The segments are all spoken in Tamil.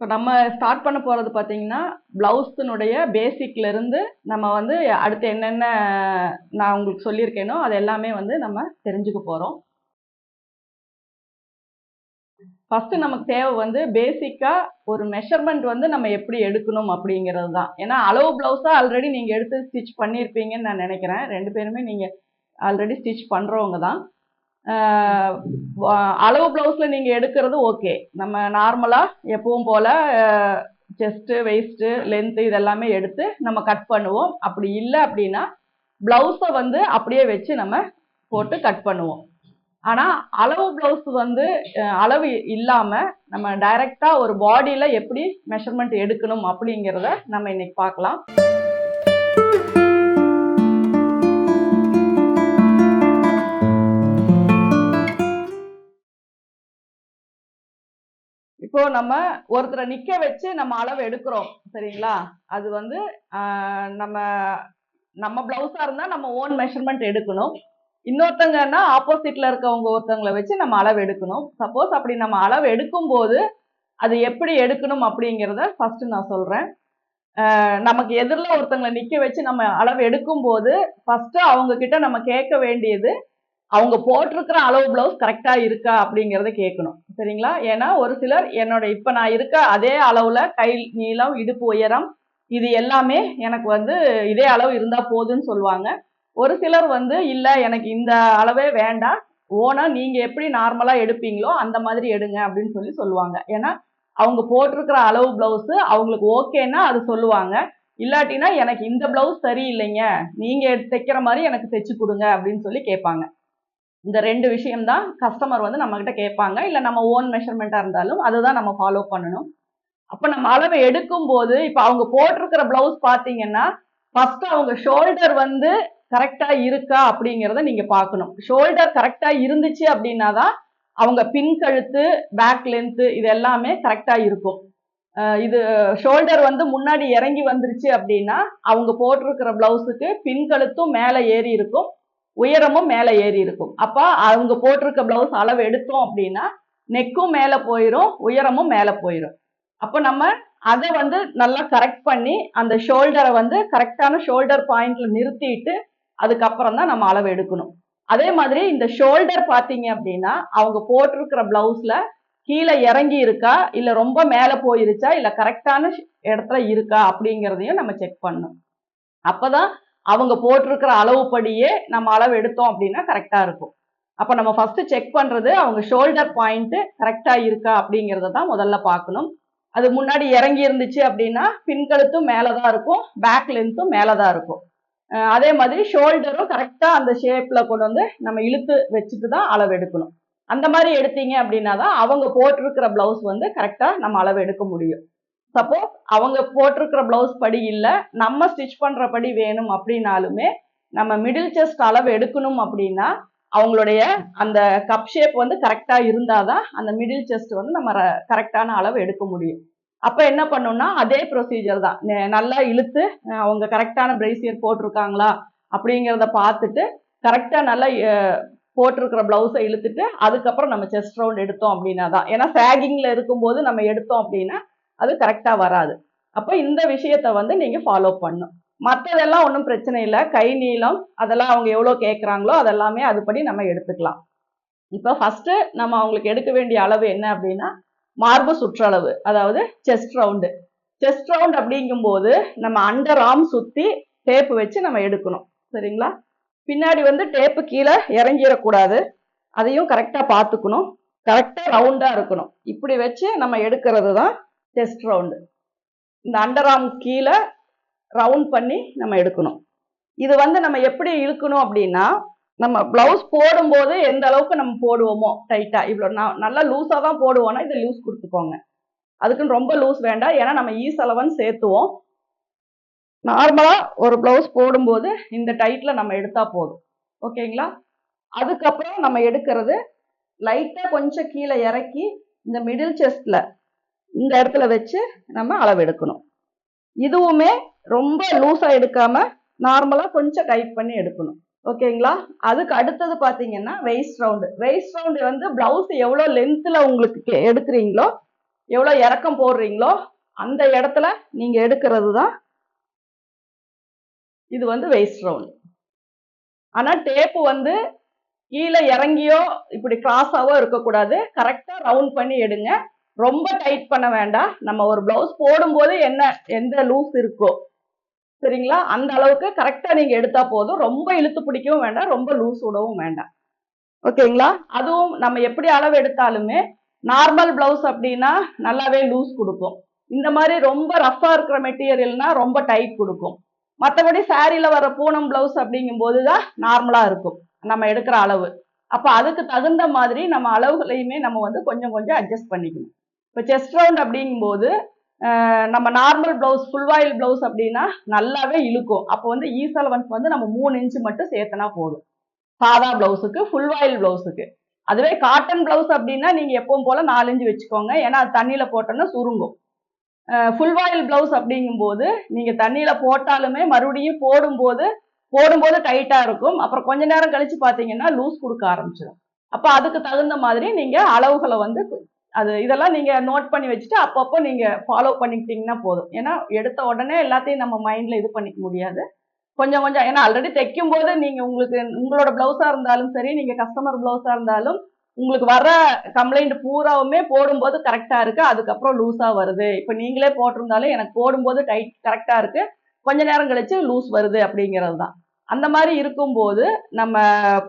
இப்போ நம்ம ஸ்டார்ட் பண்ண போகிறது பார்த்தீங்கன்னா ப்ளவுஸினுடைய பேசிக்லேருந்து நம்ம வந்து அடுத்து என்னென்ன நான் உங்களுக்கு சொல்லியிருக்கேனோ அது எல்லாமே வந்து நம்ம தெரிஞ்சுக்க போகிறோம் ஃபஸ்ட்டு நமக்கு தேவை வந்து பேசிக்காக ஒரு மெஷர்மெண்ட் வந்து நம்ம எப்படி எடுக்கணும் அப்படிங்கிறது தான். ஏன்னா அளவு ப்ளவுஸாக ஆல்ரெடி நீங்கள் எடுத்து ஸ்டிச் பண்ணியிருப்பீங்கன்னு நான் நினைக்கிறேன். ரெண்டு பேருமே நீங்கள் ஆல்ரெடி ஸ்டிச் பண்ணுறவங்க தான். அளவு ப்ளவுஸில் நீங்கள் எடுக்கிறது ஓகே நம்ம நார்மலாக எப்பவும் போல் செஸ்ட்டு வெயிஸ்ட்டு லென்த்து இதெல்லாமே எடுத்து நம்ம கட் பண்ணுவோம். அப்படி இல்லை அப்படின்னா ப்ளவுஸை வந்து அப்படியே வச்சு நம்ம போட்டு கட் பண்ணுவோம். ஆனால் அளவு ப்ளவுஸ் வந்து அளவு இல்லாமல் நம்ம டைரெக்டாக ஒரு பாடியில் எப்படி மெஷர்மெண்ட் எடுக்கணும் அப்படிங்கிறத நம்ம இன்னைக்கு பார்க்கலாம். இப்போ நம்ம ஒருத்தரை நிக்க வச்சு நம்ம அளவு எடுக்கிறோம் சரிங்களா? அது வந்து நம்ம நம்ம பிளவுஸா இருந்தா நம்ம ஓன் மெஷர்மெண்ட் எடுக்கணும். இன்னொருத்தங்கன்னா ஆப்போசிட்ல இருக்கவங்க ஒருத்தவங்களை வச்சு நம்ம அளவு எடுக்கணும். சப்போஸ் அப்படி நம்ம அளவு எடுக்கும் போது அது எப்படி எடுக்கணும் அப்படிங்கிறத ஃபர்ஸ்ட் நான் சொல்றேன். நமக்கு எதிரில் ஒருத்தவங்களை நிக்க வச்சு நம்ம அளவு எடுக்கும்போது ஃபர்ஸ்ட் அவங்க கிட்ட நம்ம கேட்க வேண்டியது அவங்க போட்டிருக்கிற அளவு பிளவுஸ் கரெக்டா இருக்கா அப்படிங்கிறத கேட்கணும். சரிங்களா? ஏன்னா ஒரு சிலர் என்னோட இப்ப நான் இருக்க அதே அளவுல கை நீளம் இடுப்பு உயரம் இது எல்லாமே எனக்கு வந்து இதே அளவு இருந்தா போதுன்னு சொல்லுவாங்க. ஒரு சிலர் வந்து இல்ல எனக்கு இந்த அளவே வேண்டாம். ஓனா நீங்க எப்படி நார்மலா எடுப்பீங்களோ அந்த மாதிரி எடுங்க அப்படின்னு சொல்லி சொல்லுவாங்க. ஏன்னா அவங்க போட்டிருக்கிற அளவு பிளவுஸ் அவங்களுக்கு ஓகேன்னா அது சொல்லுவாங்க. இல்லாட்டினா எனக்கு இந்த பிளவுஸ் சரியில்லைங்க. நீங்க தைக்கிற மாதிரி எனக்கு தைச்சு கொடுங்க அப்படின்னு சொல்லி கேட்பாங்க. இந்த ரெண்டு விஷயம் தான் கஸ்டமர் வந்து நம்ம கிட்ட கேட்பாங்க. இல்லை நம்ம ஓன் மெஷர்மெண்ட்டாக இருந்தாலும் அதுதான் நம்ம ஃபாலோ பண்ணணும். அப்போ நம்ம அளவை எடுக்கும் போது இப்போ அவங்க போட்டிருக்கிற பிளவுஸ் பார்த்தீங்கன்னா ஃபர்ஸ்ட் அவங்க ஷோல்டர் வந்து கரெக்டா இருக்கா அப்படிங்கிறத நீங்க பார்க்கணும். ஷோல்டர் கரெக்டா இருந்துச்சு அப்படின்னா தான் அவங்க பின் கழுத்து பேக் லென்த்து இது எல்லாமே கரெக்டாக இருக்கும். இது ஷோல்டர் வந்து முன்னாடி இறங்கி வந்துருச்சு அப்படின்னா அவங்க போட்டிருக்கிற ப்ளவுஸுக்கு பின் கழுத்தும் மேலே ஏறி இருக்கும். உயரமும் மேலே ஏறி இருக்கும். அப்போ அவங்க போட்டிருக்க பிளவுஸ் அளவு எடுத்தோம் அப்படின்னா நெக்கும் மேலே போயிடும் உயரமும் மேலே போயிடும் அப்போ நம்ம அதை வந்து நல்லா கரெக்ட் பண்ணி அந்த ஷோல்டரை வந்து கரெக்டான ஷோல்டர் பாயிண்ட்ல நிறுத்திட்டு அதுக்கப்புறம் தான் நம்ம அளவு எடுக்கணும். அதே மாதிரி இந்த ஷோல்டர் பார்த்தீங்க அப்படின்னா அவங்க போட்டிருக்கிற பிளவுஸ்ல கீழே இறங்கி இருக்கா இல்லை ரொம்ப மேலே போயிருச்சா இல்லை கரெக்டான இடத்துல இருக்கா அப்படிங்கிறதையும் நம்ம செக் பண்ணணும். அப்போதான் அவங்க போட்டிருக்கிற அளவுப்படியே நம்ம அளவு எடுத்தோம் அப்படின்னா கரெக்டாக இருக்கும். அப்போ நம்ம ஃபஸ்ட்டு செக் பண்ணுறது அவங்க ஷோல்டர் பாயிண்ட்டு கரெக்டாக இருக்கா அப்படிங்கிறத தான் முதல்ல பார்க்கணும். அது முன்னாடி இறங்கி இருந்துச்சு அப்படின்னா பின்கழுத்தும் மேலே தான் இருக்கும் பேக் லென்த்தும் மேலே தான் இருக்கும். அதே மாதிரி ஷோல்டரும் கரெக்டாக அந்த ஷேப்பில் கொண்டு வந்து நம்ம இழுத்து வச்சுட்டு தான் அளவு எடுக்கணும். அந்த மாதிரி எடுத்தீங்க அப்படின்னா தான் அவங்க போட்டிருக்கிற ப்ளவுஸ் வந்து கரெக்டாக நம்ம அளவு எடுக்க முடியும். சப்போஸ் அவங்க போட்டிருக்கிற பிளவுஸ் படி இல்லை நம்ம ஸ்டிச் பண்ற படி வேணும் அப்படின்னாலுமே நம்ம மிடில் செஸ்ட் அளவு எடுக்கணும் அப்படின்னா அவங்களுடைய அந்த கப் ஷேப் வந்து கரெக்டா இருந்தாதான் அந்த மிடில் செஸ்ட் வந்து நம்ம கரெக்டான அளவு எடுக்க முடியும். அப்போ என்ன பண்ணணும்னா அதே ப்ரொசீஜர் தான். நல்லா இழுத்து அவங்க கரெக்டான பிரைசியர் போட்டிருக்காங்களா அப்படிங்கிறத பார்த்துட்டு கரெக்டாக நல்லா போட்டிருக்கிற பிளவுஸை இழுத்துட்டு அதுக்கப்புறம் நம்ம செஸ்ட் ரவுண்ட் எடுத்தோம் அப்படின்னா தான் ஏன்னா சேகிங்கில் இருக்கும்போது நம்ம எடுத்தோம் அப்படின்னா அது கரெக்டாக வராது. அப்போ இந்த விஷயத்த வந்து நீங்கள் ஃபாலோ பண்ணும் மற்றதெல்லாம் ஒன்றும் பிரச்சனை இல்லை. கை நீளம் அதெல்லாம் அவங்க எவ்வளோ கேட்குறாங்களோ அதெல்லாமே அதுபடி நம்ம எடுத்துக்கலாம். இப்போ ஃபஸ்ட்டு நம்ம அவங்களுக்கு எடுக்க வேண்டிய அளவு என்ன அப்படின்னா மார்பு சுற்றளவு அதாவது செஸ்ட் ரவுண்டு செஸ்ட் ரவுண்ட் அப்படிங்கும்போது நம்ம அண்டர் ஆர்ம் சுற்றி டேப் வச்சு நம்ம எடுக்கணும். சரிங்களா? பின்னாடி வந்து டேப்பு கீழே இறங்கிடக்கூடாது. அதையும் கரெக்டாக பார்த்துக்கணும். கரெக்டாக ரவுண்டாக இருக்கணும். இப்படி வச்சு நம்ம எடுக்கிறது தான் செஸ்ட் ரவுண்டு இந்த அண்டர் கீழே ரவுண்ட் பண்ணி நம்ம எடுக்கணும். இது வந்து நம்ம எப்படி இழுக்கணும் அப்படின்னா நம்ம பிளவுஸ் போடும்போது எந்த அளவுக்கு நம்ம போடுவோமோ டைட்டா இவ்வளோ நான் நல்லா லூஸாக தான் போடுவோம்னா இதை லூஸ் கொடுத்துக்கோங்க. அதுக்குன்னு ரொம்ப லூஸ் வேண்டாம். ஏன்னா நம்ம ஈஸ் அளவன் சேர்த்துவோம். நார்மலாக ஒரு பிளவுஸ் போடும்போது இந்த டைட்டில் நம்ம எடுத்தா போதும். ஓகேங்களா? அதுக்கப்புறம் நம்ம எடுக்கிறது லைட்டாக கொஞ்சம் கீழே இறக்கி இந்த மிடில் செஸ்டில் இந்த இடத்துல வச்சு நம்ம அளவெடுக்கணும். இதுவுமே ரொம்ப லூஸாக எடுக்காம நார்மலாக கொஞ்சம் டைட் பண்ணி எடுக்கணும். ஓகேங்களா? அதுக்கு அடுத்தது பார்த்தீங்கன்னா வெயிஸ்ட் ரவுண்டு வெயிஸ்ட் ரவுண்டு வந்து பிளவுஸ் எவ்வளோ லென்த்தில் உங்களுக்கு எடுக்கிறீங்களோ எவ்வளோ இறக்கம் போடுறீங்களோ அந்த இடத்துல நீங்கள் எடுக்கிறது தான் இது வந்து வெயிஸ்ட் ரவுண்டு ஆனால் டேப்பு வந்து கீழே இறங்கியோ இப்படி கிராஸாவோ இருக்கக்கூடாது. கரெக்டாக ரவுண்ட் பண்ணி எடுங்க. ரொம்ப டைட் பண்ண வேண்டாம். நம்ம ஒரு பிளவுஸ் போடும்போது என்ன எந்த லூஸ் இருக்கோ. சரிங்களா? அந்த அளவுக்கு கரெக்டா நீங்க எடுத்தா போதும். ரொம்ப இழுத்து பிடிக்கவும் வேண்டாம். ரொம்ப லூஸ் விடவும் வேண்டாம். ஓகேங்களா? அதுவும் நம்ம எப்படி அளவு எடுத்தாலுமே நார்மல் பிளவுஸ் அப்படின்னா நல்லாவே லூஸ் கொடுக்கும். இந்த மாதிரி ரொம்ப ரஃபா இருக்கிற மெட்டீரியல்னா ரொம்ப டைட் கொடுக்கும். மற்றபடி சாரியில வர பூனம் பிளவுஸ் அப்படிங்கும்போது தான் நார்மலா இருக்கும். நம்ம எடுக்கிற அளவு. அப்போ அதுக்கு தகுந்த மாதிரி நம்ம அளவுகளையுமே நம்ம வந்து கொஞ்சம் கொஞ்சம் அட்ஜஸ்ட் பண்ணிக்கணும். இப்போ செஸ்ட் ரவுண்ட் அப்படிங்கும்போது நம்ம நார்மல் பிளவுஸ் ஃபுல் வாயில் பிளவுஸ் அப்படின்னா நல்லாவே இழுக்கும். அப்போ வந்து ஈசலவன்ஸ் வந்து நம்ம மூணு இன்ச்சு மட்டும் சேர்த்தனா போதும். சாதா பிளவுஸுக்கு ஃபுல் வாயில் பிளவுஸுக்கு அதுவே காட்டன் பிளவுஸ் அப்படின்னா நீங்கள் எப்பவும் போல் நாலு வச்சுக்கோங்க. ஏன்னா அது தண்ணியில் போட்டோன்னா சுருங்கும். ஃபுல் வாயில் பிளவுஸ் அப்படிங்கும்போது நீங்கள் தண்ணியில் போட்டாலுமே மறுபடியும் போடும்போது போடும்போது டைட்டாக இருக்கும். அப்புறம் கொஞ்ச நேரம் கழித்து பார்த்தீங்கன்னா லூஸ் கொடுக்க ஆரம்பிச்சிடும் அப்போ அதுக்கு தகுந்த மாதிரி நீங்கள் அளவுகளை வந்து அது இதெல்லாம் நீங்கள் நோட் பண்ணி வச்சுட்டு அப்பப்போ நீங்கள் ஃபாலோ பண்ணிக்கிட்டீங்கன்னா போதும். ஏன்னா எடுத்த உடனே எல்லாத்தையும் நம்ம மைண்டில் இது பண்ணிக்க முடியாது. கொஞ்சம் கொஞ்சம் ஏன்னா ஆல்ரெடி தைக்கும் போது நீங்கள் உங்களுக்கு உங்களோட ப்ளவுஸாக இருந்தாலும் சரி நீங்கள் கஸ்டமர் ப்ளவுஸாக இருந்தாலும் உங்களுக்கு வர கம்ப்ளைண்ட் பூராவுமே போடும்போது கரெக்டாக இருக்குது அதுக்கப்புறம் லூஸாக வருது. இப்போ நீங்களே போட்டிருந்தாலும் எனக்கு போடும்போது டைட் கரெக்டாக இருக்கு. கொஞ்ச நேரம் கழிச்சு லூஸ் வருது அப்படிங்கிறது தான். அந்த மாதிரி இருக்கும்போது நம்ம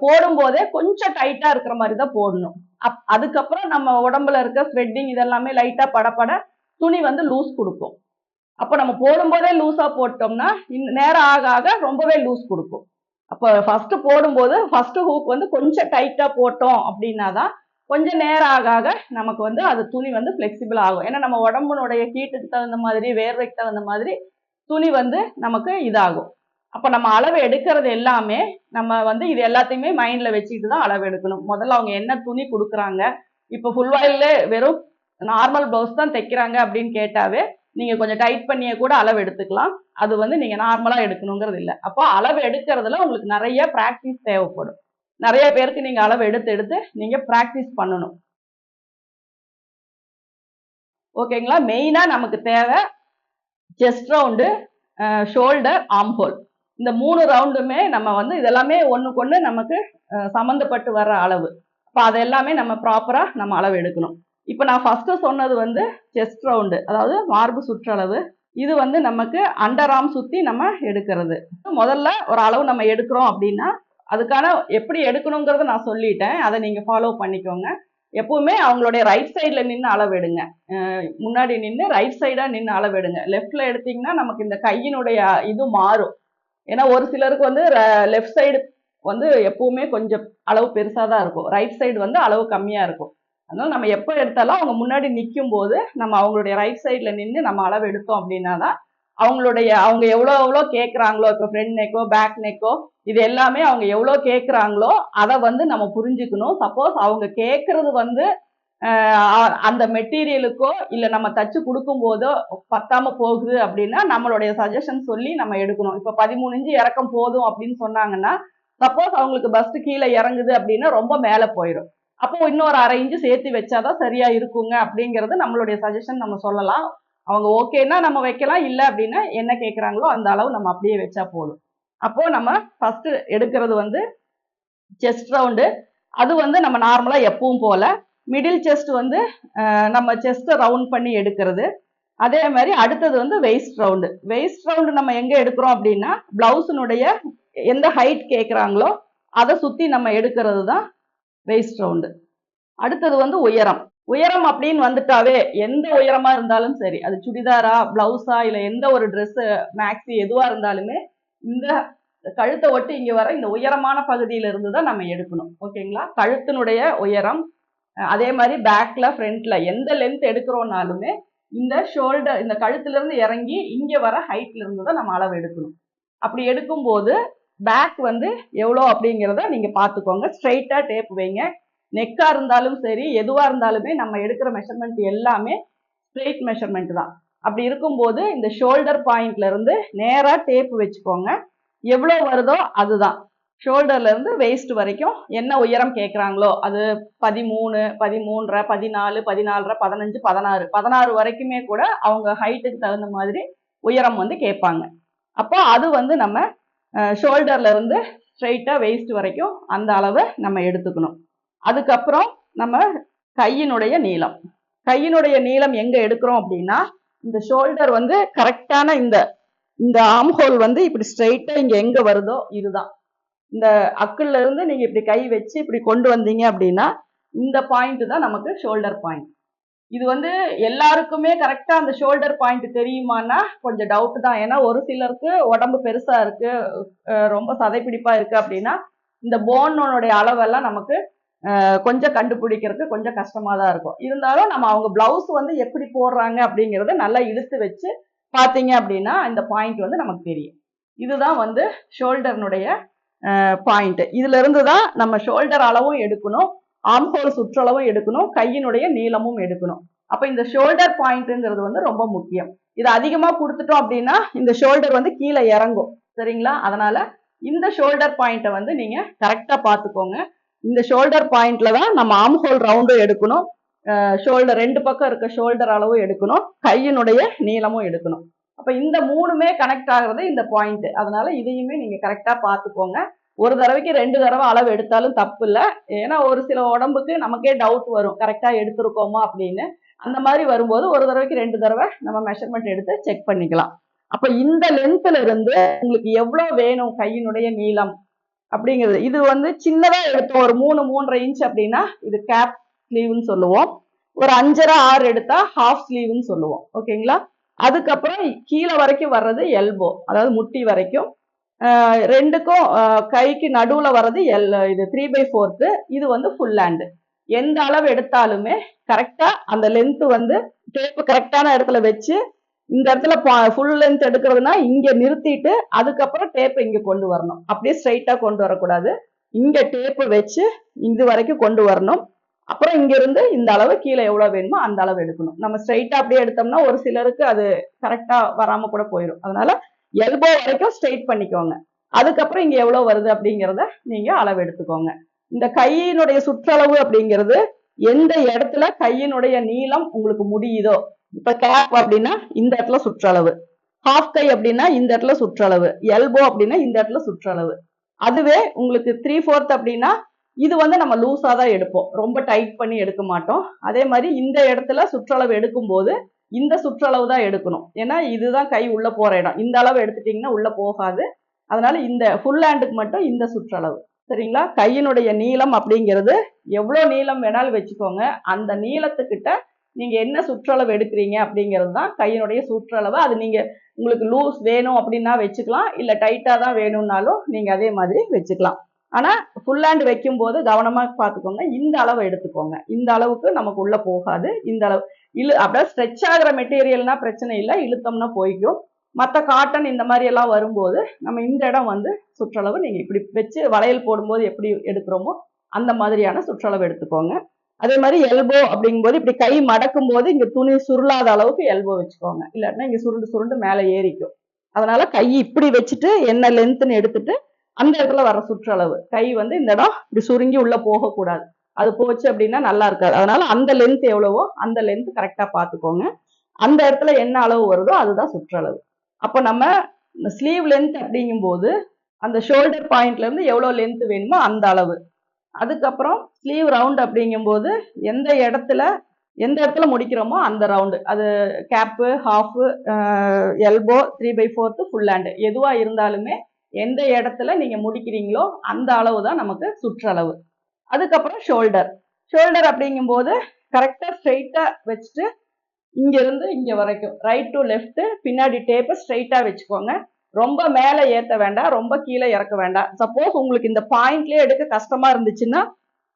போடும்போதே கொஞ்சம் டைட்டா இருக்கிற மாதிரி தான் போடணும். அப் அதுக்கப்புறம் நம்ம உடம்புல இருக்க ஸ்வெட்டிங் இதெல்லாமே லைட்டா படப்பட துணி வந்து லூஸ் கொடுக்கும். அப்போ நம்ம போடும்போதே லூஸா போட்டோம்னா இன்னும் நேரம் ஆக ஆக ரொம்பவே லூஸ் கொடுக்கும். அப்போ ஃபர்ஸ்ட் போடும்போது ஃபர்ஸ்ட் ஹூக் வந்து கொஞ்சம் டைட்டா போட்டோம் அப்படின்னா தான் கொஞ்சம் நேரம் ஆக ஆக நமக்கு வந்து அது துணி வந்து ஃப்ளெக்சிபிள் ஆகும். ஏன்னா நம்ம உடம்புனுடைய ஹீட்டுக்கு தகுந்த மாதிரி வேர்வைக்கு தகுந்த மாதிரி துணி வந்து நமக்கு இதாகும். அப்போ நம்ம அளவு எடுக்கிறது எல்லாமே நம்ம வந்து இது எல்லாத்தையுமே மைண்டில் வச்சுக்கிட்டு தான் அளவு எடுக்கணும். முதல்ல அவங்க என்ன துணி கொடுக்குறாங்க? இப்போ ஃபுல் வாயில்ல வெறும் நார்மல் ப்ளவுஸ் தான் தைக்கிறாங்க அப்படின்னு கேட்டாவே நீங்கள் கொஞ்சம் டைட் பண்ணியே கூட அளவு எடுத்துக்கலாம். அது வந்து நீங்கள் நார்மலாக எடுக்கணுங்கிறது இல்லை. அப்போ அளவு எடுக்கிறதுல உங்களுக்கு நிறைய ப்ராக்டிஸ் தேவைப்படும். நிறைய பேருக்கு நீங்கள் அளவு எடுத்து எடுத்து நீங்கள் ப்ராக்டிஸ் பண்ணணும். ஓகேங்களா மெயினாக நமக்கு தேவை செஸ்ட் ரவுண்டு ஷோல்டர் ஆம்ஹோல் இந்த மூணு ரவுண்டுமே நம்ம வந்து இதெல்லாமே ஒன்றுக்கு ஒன்று நமக்கு சம்மந்தப்பட்டு வர்ற அளவு. இப்போ அது எல்லாமே நம்ம ப்ராப்பராக நம்ம அளவு எடுக்கணும். இப்போ நான் ஃபஸ்ட்டு சொன்னது வந்து செஸ்ட் ரவுண்டு அதாவது மார்பு சுற்றளவு. இது வந்து நமக்கு அண்டர் ஆம் சுற்றி நம்ம எடுக்கிறது. முதல்ல ஒரு அளவு நம்ம எடுக்கிறோம் அப்படின்னா அதுக்கான எப்படி எடுக்கணுங்கிறத நான் சொல்லிட்டேன். அதை நீங்கள் ஃபாலோ பண்ணிக்கோங்க. எப்பவுமே அவங்களுடைய ரைட் சைடில் நின்று அளவு எடுங்க. முன்னாடி நின்று ரைட் சைடாக நின்று அளவு எடுங்க. எடுத்திங்கன்னா எடுத்தீங்கன்னா நமக்கு இந்த கையினுடைய இது மாறும். ஏன்னா ஒரு சிலருக்கு வந்து லெஃப்ட் சைடு வந்து எப்பவுமே கொஞ்சம் அளவு பெருசாக தான் இருக்கும். ரைட் சைடு வந்து அளவு கம்மியாக இருக்கும். அதனால் நம்ம எப்போ எடுத்தாலும் அவங்க முன்னாடி நிற்கும் போது நம்ம அவங்களுடைய ரைட் சைடில் நின்று நம்ம அளவு எடுத்தோம் அப்படின்னா தான் அவங்களுடைய அவங்க எவ்வளோ எவ்வளோ கேட்குறாங்களோ இப்போ ஃப்ரண்ட் நெக்கோ பேக் நெக்கோ இது எல்லாமே அவங்க எவ்வளோ கேட்குறாங்களோ அதை வந்து நம்ம புரிஞ்சுக்கணும். சப்போஸ் அவங்க கேட்குறது வந்து அந்த மெட்டீரியலுக்கோ இல்லை நம்ம தச்சு கொடுக்கும் போதோ பத்தாம போகுது அப்படின்னா நம்மளுடைய சஜஷன் சொல்லி நம்ம எடுக்கணும். இப்போ பதிமூணு இன்ச்சு இறக்கம் போதும் அப்படின்னு சொன்னாங்கன்னா சப்போஸ் அவங்களுக்கு பஸ்ட் கீழே இறங்குது அப்படின்னா ரொம்ப மேலே போயிடும் அப்போ இன்னொரு அரை இன்ச்சு சேர்த்து வச்சாதான் சரியா இருக்குங்க அப்படிங்கிறது நம்மளுடைய சஜஷன் நம்ம சொல்லலாம். அவங்க ஓகேன்னா நம்ம வைக்கலாம் இல்லை அப்படின்னா என்ன கேட்குறாங்களோ அந்த அளவு நம்ம அப்படியே வச்சா போதும். அப்போ நம்ம ஃபர்ஸ்ட் எடுக்கிறது வந்து செஸ்ட் ரவுண்டு அது வந்து நம்ம நார்மலாக எப்பவும் போல மிடில் செஸ்ட் வந்து நம்ம செஸ்ட்டை ரவுண்ட் பண்ணி எடுக்கிறது. அதே மாதிரி அடுத்தது வந்து வெயிஸ்ட் ரவுண்டு வெயிஸ்ட் ரவுண்டு நம்ம எங்கே எடுக்கிறோம் அப்படின்னா பிளவுஸினுடைய எந்த ஹைட் கேட்குறாங்களோ அதை சுற்றி நம்ம எடுக்கிறது தான் வெயிஸ்ட் ரவுண்டு அடுத்தது வந்து உயரம். உயரம் அப்படின்னு வந்துட்டாவே எந்த உயரமாக இருந்தாலும் சரி அது சுடிதாரா பிளவுஸா இல்லை எந்த ஒரு ட்ரெஸ்ஸு மேக்ஸி எதுவாக இருந்தாலுமே இந்த கழுத்தை ஒட்டி இங்கே வர இந்த உயரமான பகுதியிலிருந்து தான் நம்ம எடுக்கணும். ஓகேங்களா கழுத்தினுடைய உயரம் அதே மாதிரி பேக்ல ஃப்ரண்ட்ல எந்த லென்த் எடுக்கிறோம்னாலுமே இந்த ஷோல்டர் இந்த கழுத்துல இருந்து இறங்கி இங்க வர ஹைட்ல இருந்து தான் நம்ம அளவு எடுக்கணும். அப்படி எடுக்கும்போது பேக் வந்து எவ்வளோ அப்படிங்கிறத நீங்கள் பார்த்துக்கோங்க. ஸ்ட்ரைட்டாக டேப் வைங்க. நெக்காக இருந்தாலும் சரி எதுவாக இருந்தாலுமே நம்ம எடுக்கிற மெஷர்மெண்ட் எல்லாமே ஸ்ட்ரெயிட் மெஷர்மெண்ட் தான். அப்படி இருக்கும்போது இந்த ஷோல்டர் பாயிண்ட்ல இருந்து டேப் வச்சுக்கோங்க. எவ்வளோ வருதோ அதுதான். ஷோல்டர்லேருந்து வெயிஸ்ட் வரைக்கும் என்ன உயரம் கேட்குறாங்களோ அது பதிமூணு பதிமூன்றரை பதினாலு பதினாலரை பதினஞ்சு பதினாறு. பதினாறு வரைக்குமே கூட அவங்க ஹைட்டுக்கு தகுந்த மாதிரி உயரம் வந்து கேட்பாங்க. அப்போ அது வந்து நம்ம ஷோல்டர்ல இருந்து வெயிஸ்ட் வரைக்கும் அந்த அளவை நம்ம எடுத்துக்கணும். அதுக்கப்புறம் நம்ம கையினுடைய நீளம். கையினுடைய நீளம் எங்கே எடுக்கிறோம் அப்படின்னா இந்த ஷோல்டர் வந்து கரெக்டான இந்த இந்த ஆம்ஹோல் வந்து இப்படி ஸ்ட்ரெயிட்டாக இங்கே எங்கே வருதோ இதுதான். இந்த அக்குள்ள இருந்து நீங்க இப்படி கை வச்சு இப்படி கொண்டு வந்தீங்க அப்படின்னா இந்த பாயிண்ட் தான் நமக்கு ஷோல்டர் பாயிண்ட் இது வந்து எல்லாருக்குமே கரெக்டா அந்த ஷோல்டர் பாயிண்ட் தெரியுமான்னா கொஞ்சம் டவுட் தான். ஏன்னா ஒரு சிலருக்கு உடம்பு பெருசா இருக்கு ரொம்ப சதைப்பிடிப்பா இருக்கு அப்படின்னா இந்த போனோனுடைய அளவெல்லாம் நமக்கு கொஞ்சம் கண்டுபிடிக்கிறதுக்கு கொஞ்சம் கஷ்டமா தான் இருக்கும். இருந்தாலும் நம்ம அவங்க பிளவுஸ் வந்து எப்படி போடுறாங்க அப்படிங்கறத நல்லா இழுத்து வச்சு பார்த்தீங்க அப்படின்னா இந்த பாயிண்ட் வந்து நமக்கு தெரியும். இதுதான் வந்து ஷோல்டர்னுடைய பாயிண்ட் இதுல இருந்து தான் நம்ம ஷோல்டர் அளவும் எடுக்கணும் ஆம்ஹோல் சுற்றளவும் எடுக்கணும் கையினுடைய நீளமும் எடுக்கணும். அப்ப இந்த ஷோல்டர் பாயிண்ட்ங்கிறது வந்து ரொம்ப முக்கியம். இது அதிகமா கொடுத்துட்டோம் அப்படின்னா இந்த ஷோல்டர் வந்து கீழே இறங்கும். சரிங்களா? அதனால இந்த ஷோல்டர் பாயிண்ட்டை வந்து நீங்க கரெக்டா பாத்துக்கோங்க இந்த ஷோல்டர் பாயிண்ட்ல தான் நம்ம ஆம்ஹோல் ரவுண்டும் எடுக்கணும். ஷோல்டர் ரெண்டு பக்கம் இருக்க ஷோல்டர் அளவும் எடுக்கணும். கையினுடைய நீளமும் எடுக்கணும். அப்ப இந்த மூணுமே கனெக்ட் ஆகிறது இந்த பாயிண்ட் அதனால இதையுமே நீங்க கரெக்டா பாத்துக்கோங்க ஒரு தடவைக்கு ரெண்டு தடவை அளவு எடுத்தாலும் தப்பு இல்லை. ஏன்னா ஒரு சில உடம்புக்கு நமக்கே டவுட் வரும். கரெக்டா எடுத்திருக்கோமா அப்படின்னு. அந்த மாதிரி வரும்போது ஒரு தடவைக்கு ரெண்டு தடவை நம்ம மெஷர்மெண்ட் எடுத்து செக் பண்ணிக்கலாம். அப்ப இந்த லென்த்ல இருந்து உங்களுக்கு எவ்வளோ வேணும் கையினுடைய நீளம் அப்படிங்கிறது. இது வந்து சின்னதா எடுத்தோம். ஒரு மூணு மூன்றரை இன்ச் அப்படின்னா இது கேப் ஸ்லீவ்னு சொல்லுவோம். ஒரு அஞ்சரை ஆறு எடுத்தா ஹாஃப் ஸ்லீவ்னு சொல்லுவோம். ஓகேங்களா? அதுக்கப்புறம் கீழே வரைக்கும் வர்றது எல்போ அதாவது முட்டி வரைக்கும். ரெண்டுக்கும் கைக்கு நடுவில் வர்றது எல் இது த்ரீ பை ஃபோர்த்து இது வந்து ஃபுல் ஹேண்டு எந்த அளவு எடுத்தாலுமே கரெக்டாக அந்த லென்த்து வந்து டேப்பு கரெக்டான இடத்துல வச்சு இந்த இடத்துல ஃபுல் லென்த் எடுக்கிறதுனா இங்கே நிறுத்திட்டு அதுக்கப்புறம் டேப்பை இங்கே கொண்டு வரணும். அப்படியே ஸ்ட்ரைட்டாக கொண்டு வரக்கூடாது. இங்கே டேப்பு வச்சு இது வரைக்கும் கொண்டு வரணும். அப்புறம் இங்கிருந்து இந்த அளவு கீழே எவ்வளோ வேணுமோ அந்த அளவு எடுக்கணும். நம்ம ஸ்ட்ரைட்டாக அப்படியே எடுத்தோம்னா ஒரு சிலருக்கு அது கரெக்டாக வராமல் கூட போயிடும் அதனால எல்போ வரைக்கும் ஸ்ட்ரைட் பண்ணிக்கோங்க. அதுக்கப்புறம் இங்கே எவ்வளோ வருது அப்படிங்கிறத நீங்க அளவு எடுத்துக்கோங்க. இந்த கையினுடைய சுற்றளவு அப்படிங்கிறது எந்த இடத்துல கையினுடைய நீளம் உங்களுக்கு முடியுதோ இப்போ கேப் அப்படின்னா இந்த இடத்துல சுற்றளவு. ஹாஃப் கை அப்படின்னா இந்த இடத்துல சுற்றளவு. எல்போ அப்படின்னா இந்த இடத்துல சுற்றளவு. அதுவே உங்களுக்கு த்ரீ ஃபோர்த் அப்படின்னா இது வந்து நம்ம லூஸாக தான் எடுப்போம். ரொம்ப டைட் பண்ணி எடுக்க மாட்டோம். அதே மாதிரி இந்த இடத்துல சுற்றளவு எடுக்கும்போது இந்த சுற்றளவு தான் எடுக்கணும். ஏன்னா இதுதான் கை உள்ளே போகிற இடம். இந்த அளவு எடுத்துட்டிங்கன்னா உள்ளே போகாது. அதனால் இந்த ஃபுல் ஹேண்டுக்கு மட்டும் இந்த சுற்றளவு. சரிங்களா? கையினுடைய நீளம் அப்படிங்கிறது எவ்வளோ நீளம் வேணாலும் வச்சுக்கோங்க. அந்த நீளத்துக்கிட்ட நீங்கள் என்ன சுற்றளவு எடுக்கிறீங்க அப்படிங்கிறது தான் கையினுடைய சுற்றளவு. அது நீங்கள் உங்களுக்கு லூஸ் வேணும் அப்படின்னா வச்சுக்கலாம். இல்லை டைட்டாக தான் வேணும்னாலும் நீங்கள் அதே மாதிரி வச்சுக்கலாம். ஆனால் ஃபுல் ஹேண்ட் வைக்கும் போது பார்த்துக்கோங்க. இந்த அளவை எடுத்துக்கோங்க. இந்த அளவுக்கு நமக்கு உள்ளே போகாது. இந்த அளவு இழு அப்படியே ஸ்ட்ரெச் ஆகிற மெட்டீரியல்னா பிரச்சனை இல்லை. இழுத்தோம்னா போய்க்கும். மற்ற காட்டன் இந்த மாதிரி எல்லாம் வரும்போது நம்ம இந்த இடம் வந்து சுற்றளவு நீங்கள் இப்படி வச்சு வளையல் போடும்போது எப்படி எடுக்கிறோமோ அந்த மாதிரியான சுற்றளவு எடுத்துக்கோங்க. அதே மாதிரி எல்போ அப்படிங்கும்போது இப்படி கை மடக்கும் போது இங்கே துணி சுருளாத அளவுக்கு எல்போ வச்சுக்கோங்க. இல்லாட்டினா இங்கே சுருண்டு சுருண்டு மேலே ஏறிக்கும். அதனால கை இப்படி வச்சுட்டு என்ன லென்த்துன்னு எடுத்துட்டு அந்த இடத்துல வர சுற்றளவு. கை வந்து இந்த இடம் இப்படி சுருங்கி உள்ள போகக்கூடாது. அது போச்சு அப்படின்னா நல்லா இருக்காது. அதனால அந்த லென்த் எவ்வளவோ அந்த லென்த் கரெக்டா பார்த்துக்கோங்க. அந்த இடத்துல என்ன அளவு வருதோ அதுதான் சுற்றளவு. அப்போ நம்ம ஸ்லீவ் லென்த் அப்படிங்கும்போது அந்த ஷோல்டர் பாயிண்ட்ல இருந்து எவ்வளோ லென்த் வேணுமோ அந்த அளவு. அதுக்கப்புறம் ஸ்லீவ் ரவுண்ட் அப்படிங்கும்போது எந்த இடத்துல எந்த இடத்துல முடிக்கிறோமோ அந்த ரவுண்டு அது cap half elbow three by fourth full hand எதுவாக இருந்தாலுமே எந்த இடத்துல நீங்கள் முடிக்கிறீங்களோ அந்த அளவு தான் நமக்கு சுற்றளவு. அதுக்கப்புறம் ஷோல்டர் ஷோல்டர் அப்படிங்கும்போது கரெக்டாக ஸ்ட்ரைட்டாக வச்சுட்டு இங்கேருந்து இங்கே வரைக்கும். ரைட் டு லெஃப்ட்டு பின்னாடி டேப்பை ஸ்ட்ரைட்டாக வச்சுக்கோங்க. ரொம்ப மேலே ஏற்ற வேண்டாம் ரொம்ப கீழே இறக்க வேண்டாம். சப்போஸ் உங்களுக்கு இந்த பாயிண்ட்லேயே எடுக்க கஷ்டமாக இருந்துச்சுன்னா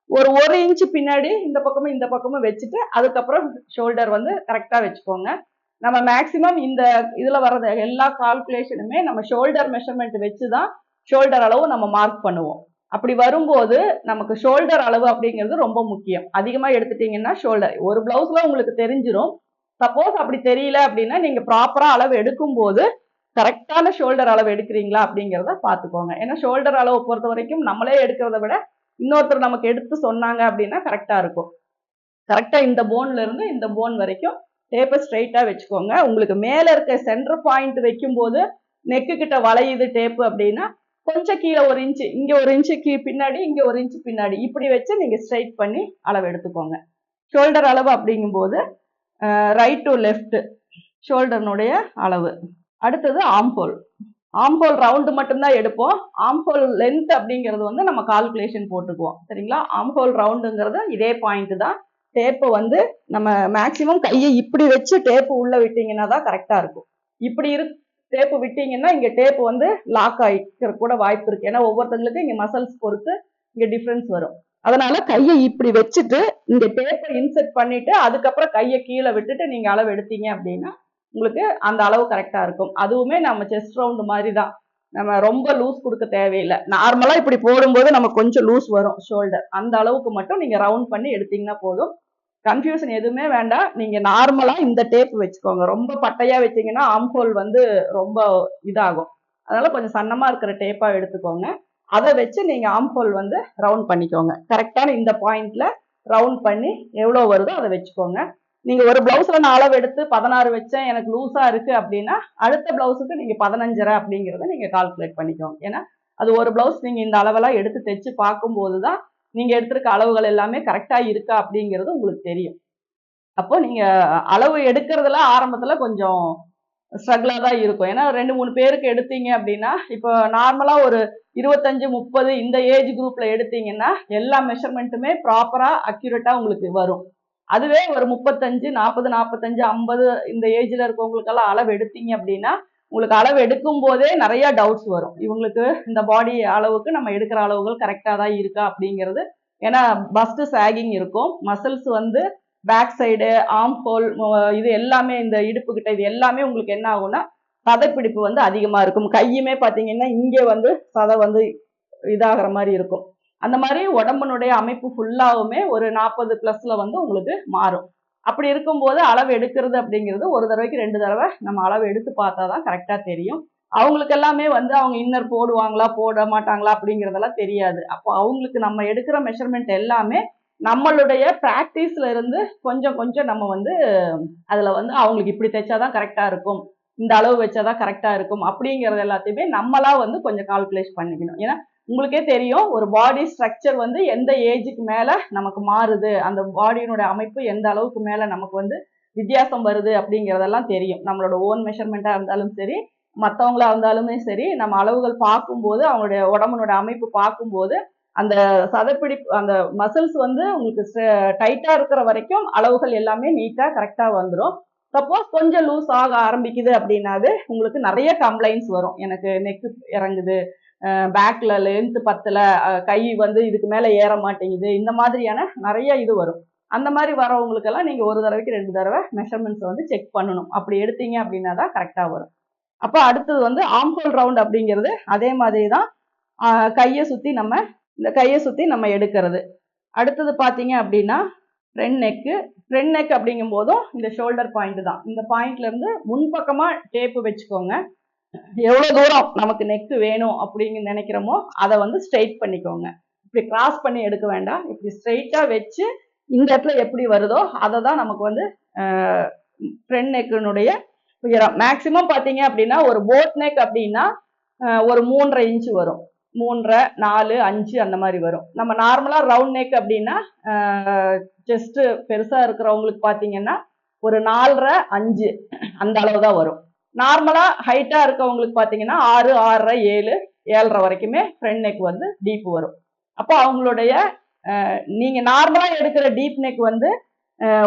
ஒரு ஒரு இன்ச் பின்னாடி இந்த பக்கமும் இந்த பக்கமும் வச்சுட்டு அதுக்கப்புறம் ஷோல்டர் வந்து கரெக்டாக வச்சுக்கோங்க. நம்ம மேக்சிமம் இந்த இதில் வர்றது எல்லா கால்குலேஷனுமே நம்ம ஷோல்டர் மெஷர்மெண்ட் வச்சு தான் ஷோல்டர் அளவு நம்ம மார்க் பண்ணுவோம். அப்படி வரும்போது நமக்கு ஷோல்டர் அளவு அப்படிங்கிறது ரொம்ப முக்கியம். அதிகமாக எடுத்துட்டீங்கன்னா ஷோல்டர் ஒரு பிளவுஸில் உங்களுக்கு தெரிஞ்சிரும். சப்போஸ் அப்படி தெரியல அப்படின்னா நீங்கள் ப்ராப்பராக அளவு எடுக்கும்போது கரெக்டான ஷோல்டர் அளவு எடுக்கிறீங்களா அப்படிங்கிறத பார்த்துக்கோங்க. ஏன்னா ஷோல்டர் அளவு பொறுத்த வரைக்கும் நம்மளே எடுக்கிறத விட இன்னொருத்தர் நமக்கு எடுத்து சொன்னாங்க அப்படின்னா கரெக்டாக இருக்கும். கரெக்டாக இந்த போன்ல இருந்து இந்த போன் வரைக்கும் டேப்பை ஸ்ட்ரைட்டாக வச்சுக்கோங்க. உங்களுக்கு மேலே இருக்க சென்டர் பாயிண்ட் வைக்கும்போது நெக்கு கிட்ட வளையுது டேப்பு அப்படின்னா கொஞ்சம் கீழே ஒரு இன்ச்சு இங்கே ஒரு இன்ச்சு கீ பின்னாடி இங்கே ஒரு இன்ச்சு பின்னாடி. இப்படி வச்சு நீங்கள் ஸ்ட்ரைட் பண்ணி அளவு எடுத்துக்கோங்க. ஷோல்டர் அளவு அப்படிங்கும்போது ரைட் டு லெஃப்ட் ஷோல்டர்னுடைய அளவு. அடுத்தது ஆம்போல் ஆம்ஹோல் ரவுண்டு மட்டும்தான் எடுப்போம். ஆம்போல் லென்த் அப்படிங்கிறது வந்து நம்ம கால்குலேஷன் போட்டுக்குவோம். சரிங்களா? ஆம்போல் ரவுண்டுங்கிறது இதே பாயிண்ட் தான். டேப்பை வந்து நம்ம மேக்சிமம் கையை இப்படி வச்சு டேப்பு உள்ள விட்டீங்கன்னா தான் கரெக்டாக இருக்கும். இப்படி இரு டேப்பு விட்டீங்கன்னா இங்கே டேப்பு வந்து லாக் ஆகிக்கிற கூட வாய்ப்பு இருக்கு. ஏன்னா ஒவ்வொருத்தங்களுக்கு இங்கே மசல்ஸ் பொறுத்து இங்கே டிஃப்ரென்ஸ் வரும். அதனால கையை இப்படி வச்சுட்டு இந்த டேப்பை இன்செர்ட் பண்ணிட்டு அதுக்கப்புறம் கையை கீழே விட்டுட்டு நீங்க அளவு எடுத்தீங்க அப்படின்னா உங்களுக்கு அந்த அளவு கரெக்டா இருக்கும். அதுவுமே நம்ம செஸ்ட் ரவுண்டு மாதிரி தான். நம்ம ரொம்ப லூஸ் கொடுக்க தேவையில்லை. நார்மலாக இப்படி போடும்போது நம்ம கொஞ்சம் லூஸ் வரும் ஷோல்டர் அந்த அளவுக்கு மட்டும் நீங்கள் ரவுண்ட் பண்ணி எடுத்தீங்கன்னா போதும். கன்ஃபியூஷன் எதுவுமே வேண்டாம். நீங்க நார்மலா இந்த டேப் வச்சுக்கோங்க. ரொம்ப பட்டையா வச்சீங்கன்னா ஆம்ஹோல் வந்து ரொம்ப இதாகும். அதனால கொஞ்சம் சன்னமா இருக்கிற டேப்பா எடுத்துக்கோங்க. அதை வச்சு நீங்க ஆம்ஹோல் வந்து ரவுண்ட் பண்ணிக்கோங்க. கரெக்டான இந்த பாயிண்ட்ல ரவுண்ட் பண்ணி எவ்வளோ வருதோ அதை வச்சுக்கோங்க. நீங்க ஒரு பிளவுஸ்ல நான் அளவு எடுத்து பதினாறு வச்சேன் எனக்கு லூஸா இருக்கு அப்படின்னா அடுத்த பிளவுஸுக்கு நீங்க பதினஞ்சரை அப்படிங்கிறத நீங்க கால்குலேட் பண்ணிக்கோங்க. ஏன்னா அது ஒரு பிளவுஸ் நீங்க இந்த அளவெல்லாம் எடுத்து தைச்சு பார்க்கும்போது தான் நீங்கள் எடுத்திருக்க அளவுகள் எல்லாமே கரெக்டாக இருக்கா அப்படிங்கிறது உங்களுக்கு தெரியும். அப்போ நீங்கள் அளவு எடுக்கிறதுல ஆரம்பத்தில் கொஞ்சம் ஸ்ட்ரகிளாக தான் இருக்கும். ஏன்னா ரெண்டு மூணு பேருக்கு எடுத்தீங்க அப்படின்னா இப்போ நார்மலாக ஒரு இருபத்தஞ்சு முப்பது இந்த ஏஜ் குரூப்பில் எடுத்தீங்கன்னா எல்லா மெஷர்மெண்ட்டுமே ப்ராப்பராக அக்யூரேட்டாக உங்களுக்கு வரும். அதுவே ஒரு முப்பத்தஞ்சு நாற்பது நாற்பத்தஞ்சு ஐம்பது இந்த ஏஜில் இருக்கவங்களுக்கெல்லாம் அளவு எடுத்தீங்க அப்படின்னா உங்களுக்கு அளவு எடுக்கும் போதே நிறைய டவுட்ஸ் வரும். இவங்களுக்கு இந்த பாடி அளவுக்கு நம்ம எடுக்கிற அளவுகள் கரெக்டாக தான் இருக்கா அப்படிங்கிறது. ஏன்னா பஸ்ட் சாகிங் இருக்கும். மசில்ஸ் வந்து பேக் சைடு ஆம் ஹோல் இது எல்லாமே இந்த இடுப்புக்கிட்ட இது எல்லாமே உங்களுக்கு என்ன ஆகும்னா சதைப்பிடிப்பு வந்து அதிகமாக இருக்கும். கையுமே பார்த்தீங்கன்னா இங்கே வந்து சதை வந்து இதாகிற மாதிரி இருக்கும். அந்த மாதிரி உடம்புனுடைய அமைப்பு ஃபுல்லாகவுமே ஒரு நாற்பது ப்ளஸில் வந்து உங்களுக்கு மாறும். அப்படி இருக்கும்போது அளவு எடுக்கிறது அப்படிங்கிறது ஒரு தடவைக்கு ரெண்டு தடவை நம்ம அளவு எடுத்து பார்த்தா தான் கரெக்டாக தெரியும். அவங்களுக்கு எல்லாமே வந்து அவங்க இன்னர் போடுவாங்களா போட மாட்டாங்களா அப்படிங்கிறதெல்லாம் தெரியாது. அப்போ அவங்களுக்கு நம்ம எடுக்கிற மெஷர்மெண்ட் எல்லாமே நம்மளுடைய ப்ராக்டிஸ்ல இருந்து கொஞ்சம் கொஞ்சம் நம்ம வந்து அதில் வந்து அவங்களுக்கு இப்படி தைச்சாதான் கரெக்டாக இருக்கும் இந்த அளவு வச்சாதான் கரெக்டாக இருக்கும் அப்படிங்கிறது எல்லாத்தையுமே நம்மளா வந்து கொஞ்சம் கால்குலேட் பண்ணிக்கணும். ஏன்னா உங்களுக்கே தெரியும் ஒரு பாடி ஸ்ட்ரக்சர் வந்து எந்த ஏஜுக்கு மேலே நமக்கு மாறுது அந்த பாடியினுடைய அமைப்பு எந்த அளவுக்கு மேலே நமக்கு வந்து வித்தியாசம் வருது அப்படிங்கிறதெல்லாம் தெரியும். நம்மளோட ஓன் மெஷர்மெண்ட்டாக இருந்தாலும் சரி மற்றவங்களா இருந்தாலுமே சரி நம்ம அளவுகள் பார்க்கும்போது அவங்களுடைய உடம்புனோட அமைப்பு பார்க்கும்போது அந்த சதப்பிடி அந்த மசில்ஸ் வந்து உங்களுக்கு டைட்டாக இருக்கிற வரைக்கும் அளவுகள் எல்லாமே நீட்டாக கரெக்டாக வந்துடும் சப்போஸ் கொஞ்சம் லூஸ் ஆக ஆரம்பிக்குது அப்படின்னாது உங்களுக்கு நிறைய கம்ப்ளைண்ட்ஸ் வரும். எனக்கு நெக்கு இறங்குது பேக்கில் லென்த்து பத்தில் கை வந்து இதுக்கு மேலே ஏற மாட்டேங்குது. இந்த மாதிரியான நிறைய இது வரும். அந்த மாதிரி வரவங்களுக்கெல்லாம் நீங்கள் ஒரு தடவைக்கு ரெண்டு தடவை மெஷர்மெண்ட்ஸ் வந்து செக் பண்ணணும். அப்படி எடுத்தீங்க அப்படின்னா தான் கரெக்டாக வரும். அப்போ அடுத்தது வந்து ஆம்ஹோல் ரவுண்ட் அப்படிங்கிறது அதே மாதிரி தான் கையை சுற்றி நம்ம இந்த கையை சுற்றி நம்ம எடுக்கிறது. அடுத்தது பார்த்தீங்க அப்படின்னா ரெண்ட் நெக்கு ரெண்ட் நெக் அப்படிங்கும் போதும் இந்த ஷோல்டர் பாயிண்ட் தான். இந்த பாயிண்ட்லேருந்து முன்பக்கமாக டேப்பு வச்சுக்கோங்க. எவ்வளோ தூரம் நமக்கு நெக்கு வேணும் அப்படின்னு நினைக்கிறோமோ அதை வந்து ஸ்ட்ரைட் பண்ணிக்கோங்க. இப்படி கிராஸ் பண்ணி எடுக்க வேண்டாம். இப்படி ஸ்ட்ரைட்டாக வச்சு இந்த இடத்துல எப்படி வருதோ அதை தான் நமக்கு வந்து ஃப்ரண்ட் நெக்கினுடைய உயரம். மேக்சிமம் பார்த்தீங்க அப்படின்னா ஒரு போட் நெக் அப்படின்னா ஒரு மூன்றரை இன்ச்சு வரும். மூன்றரை நாலு அஞ்சு அந்த மாதிரி வரும். நம்ம நார்மலாக ரவுண்ட் நெக் அப்படின்னா ஜஸ்ட்டு பெருசாக இருக்கிறவங்களுக்கு பார்த்தீங்கன்னா ஒரு நாலரை அஞ்சு அந்த அளவு தான் வரும். நார்மலாக ஹைட்டாக இருக்கவங்களுக்கு பார்த்தீங்கன்னா ஆறு ஆறரை ஏழு ஏழரை வரைக்குமே ஃப்ரண்ட் நெக் வந்து டீப் வரும். அப்போ அவங்களுடைய நீங்கள் நீங்க நார்மலா எடுக்கிற டீப் நெக் வந்து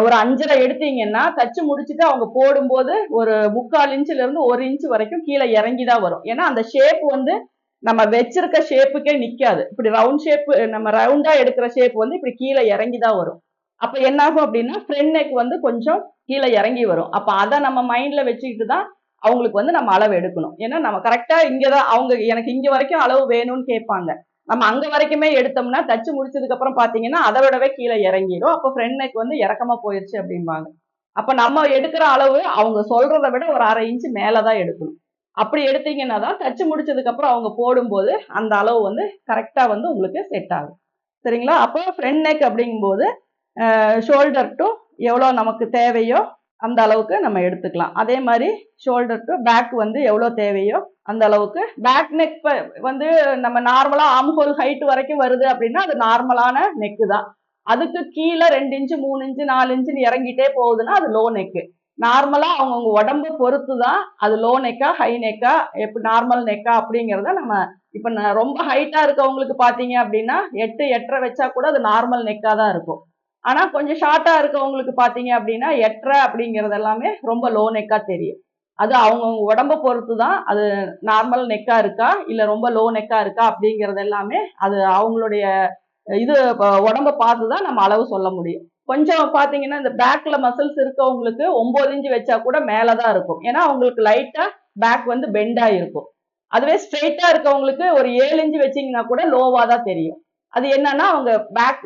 ஒரு அஞ்சரை எடுத்தீங்கன்னா தச்சு முடிச்சுட்டு அவங்க போடும்போது ஒரு முக்கால் இன்ச்சுல இருந்து ஒரு இன்ச் வரைக்கும் கீழே இறங்கி தான் வரும். ஏன்னா அந்த ஷேப் வந்து நம்ம வச்சிருக்க ஷேப்புக்கே நிக்காது. இப்படி ரவுண்ட் ஷேப் நம்ம ரவுண்டா எடுக்கிற ஷேப் வந்து இப்படி கீழே இறங்கி தான் வரும். அப்ப என்னாகும் அப்படின்னா ஃப்ரெண்ட் நெக் வந்து கொஞ்சம் கீழே இறங்கி வரும். அப்ப அதை நம்ம மைண்ட்ல வச்சுக்கிட்டு தான் அவங்களுக்கு வந்து நம்ம அளவு எடுக்கணும். ஏன்னா நம்ம கரெக்டாக இங்கே தான் அவங்க எனக்கு இங்கே வரைக்கும் அளவு வேணும்னு கேட்பாங்க. நம்ம அங்கே வரைக்குமே எடுத்தோம்னா தச்சு முடிச்சதுக்கப்புறம் பார்த்தீங்கன்னா அதை விடவே கீழே இறங்கிடும். அப்போ ஃப்ரெண்ட் நெக் வந்து இறக்கமாக போயிடுச்சு அப்படிம்பாங்க. அப்போ நம்ம எடுக்கிற அளவு அவங்க சொல்கிறத விட ஒரு அரை இன்ச் மேலதான் எடுக்கணும். அப்படி எடுத்தீங்கன்னா தான் தச்சு முடிச்சதுக்கப்புறம் அவங்க போடும்போது அந்த அளவு வந்து கரெக்டாக வந்து உங்களுக்கு செட் ஆகும். சரிங்களா? அப்போ ஃப்ரெண்ட் நெக் அப்படிங்கும்போது ஷோல்டர் டு எவ்வளோ நமக்கு தேவையோ அந்த அளவுக்கு நம்ம எடுத்துக்கலாம். அதே மாதிரி ஷோல்டர் டு பேக் வந்து எவ்வளோ தேவையோ அந்த அளவுக்கு பேக் நெக் வந்து நம்ம நார்மலாக ஆம்ஹோல் ஹைட் வரைக்கும் வருது அப்படின்னா அது நார்மலான நெக்கு தான். அதுக்கு கீழே ரெண்டு இன்ச்சு மூணு இன்ச்சு நாலு இன்ச்சுன்னு இறங்கிட்டே போகுதுன்னா அது லோ நெக்கு நார்மலாக அவங்கவுங்க உடம்ப பொறுத்து தான் அது லோ நெக்கா ஹை நெக்கா எப்படி நார்மல் நெக்கா அப்படிங்கிறத நம்ம இப்போ ந- ரொம்ப ஹைட்டாக இருக்கவங்களுக்கு பார்த்தீங்க அப்படின்னா எட்டு எட்டரை வச்சா கூட அது நார்மல் நெக்காக தான் இருக்கும். ஆனா கொஞ்சம் ஷார்ட்டா இருக்கவங்களுக்கு பாத்தீங்க அப்படின்னா எட்டரை அப்படிங்கிறது எல்லாமே ரொம்ப லோ நெக்கா தெரியும். அது அவங்கவுங்க உடம்ப பொறுத்து தான் அது நார்மல் நெக்கா இருக்கா இல்ல ரொம்ப லோ நெக்கா இருக்கா அப்படிங்கிறது எல்லாமே அது அவங்களுடைய இது உடம்ப பார்த்து தான் நம்ம அளவு சொல்ல முடியும். கொஞ்சம் பார்த்தீங்கன்னா இந்த பேக்ல மசில்ஸ் இருக்கவங்களுக்கு ஒன்பது இன்ச்சு வச்சா கூட மேலே தான் இருக்கும். ஏன்னா அவங்களுக்கு லைட்டா பேக் வந்து பெண்டாக இருக்கும் அதுவே ஸ்ட்ரெயிட்டா இருக்கவங்களுக்கு ஒரு ஏழு இன்ச்சு வச்சீங்கன்னா கூட லோவாக தான் தெரியும். அது என்னன்னா அவங்க பேக்